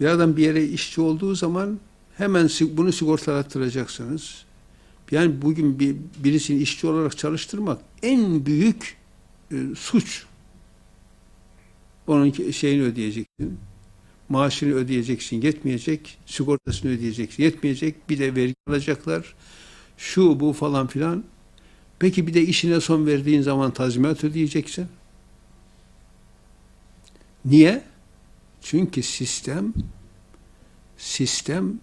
Bir adam bir yere işçi olduğu zaman hemen bunu sigortalattıracaksınız. Yani bugün bir, birisini işçi olarak çalıştırmak en büyük e, suç. Onun şeyini ödeyeceksin. Maaşını ödeyeceksin. Yetmeyecek. Sigortasını ödeyeceksin. Yetmeyecek. Bir de vergi alacaklar. Şu bu falan filan. Peki bir de işine son verdiğin zaman tazminat ödeyeceksin. Niye? Çünkü sistem sistem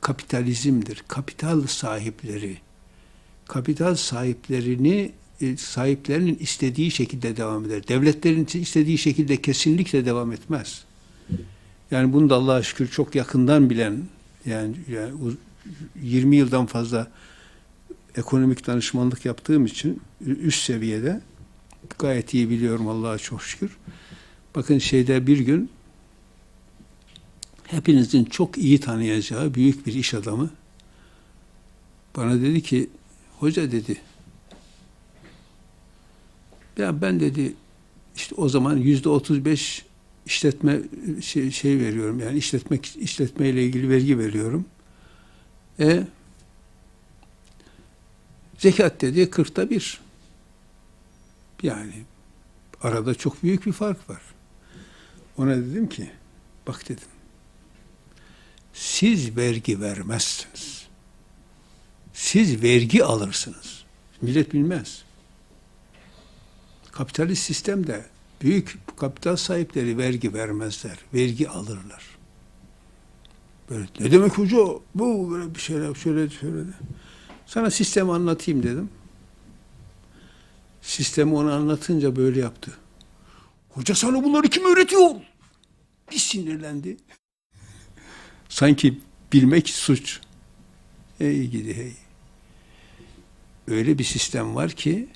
kapitalizmdir. Kapital sahipleri kapital sahiplerini e, sahiplerinin istediği şekilde devam eder. Devletlerin istediği şekilde kesinlikle devam etmez. Yani bunu da Allah'a şükür çok yakından bilen yani, yani uz- 20 yıldan fazla ekonomik danışmanlık yaptığım için üst seviyede gayet iyi biliyorum Allah'a çok şükür. Bakın şeyde bir gün hepinizin çok iyi tanıyacağı büyük bir iş adamı bana dedi ki hoca dedi ya ben dedi işte o zaman yüzde otuz beş işletme şey, şey veriyorum yani işletmek işletmeyle ilgili vergi veriyorum. E zekat dedi kırkta bir. Yani arada çok büyük bir fark var. Ona dedim ki bak dedim siz vergi vermezsiniz. Siz vergi alırsınız. Millet bilmez. Kapitalist sistemde büyük kapital sahipleri vergi vermezler. Vergi alırlar. Böyle ne demek hoca? Bu böyle bir şeyler şöyle şöyle. Sana sistemi anlatayım dedim. Sistemi ona anlatınca böyle yaptı. Hoca sana bunları kim öğretiyor? Bir sinirlendi. Sanki bilmek suç. Ey gidi hey. Öyle bir sistem var ki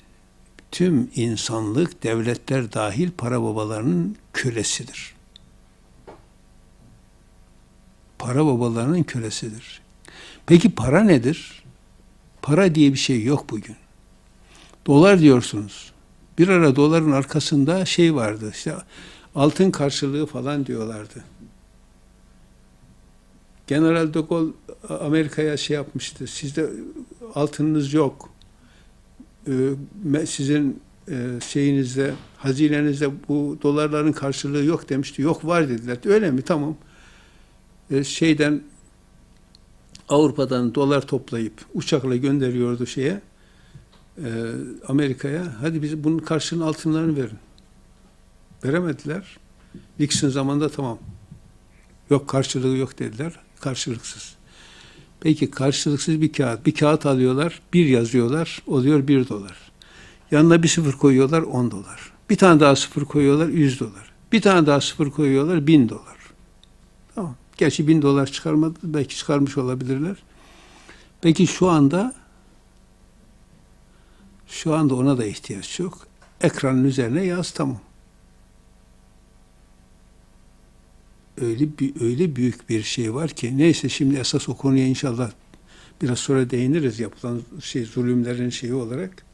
tüm insanlık, devletler dahil para babalarının kölesidir. Para babalarının kölesidir. Peki para nedir? Para diye bir şey yok bugün. Dolar diyorsunuz. Bir ara doların arkasında şey vardı. İşte altın karşılığı falan diyorlardı. General de Gaulle Amerika'ya şey yapmıştı. Sizde altınınız yok. Ee, sizin e, şeyinizde, hazinenizde bu dolarların karşılığı yok demişti. Yok var dediler. Öyle mi? Tamam. Ee, şeyden Avrupa'dan dolar toplayıp uçakla gönderiyordu şeye e, Amerika'ya. Hadi bize bunun karşılığını altınlarını verin. Veremediler. Nixon zamanında tamam. Yok karşılığı yok dediler. Karşılıksız. Peki karşılıksız bir kağıt. Bir kağıt alıyorlar, bir yazıyorlar, oluyor bir dolar. Yanına bir sıfır koyuyorlar, on dolar. Bir tane daha sıfır koyuyorlar, yüz dolar. Bir tane daha sıfır koyuyorlar, bin dolar. Tamam. Gerçi bin dolar çıkarmadı, belki çıkarmış olabilirler. Peki şu anda şu anda ona da ihtiyaç yok. Ekranın üzerine yaz tamam. Öyle bir öyle büyük bir şey var ki neyse şimdi esas o konuya inşallah biraz sonra değiniriz yapılan şey zulümlerin şeyi olarak.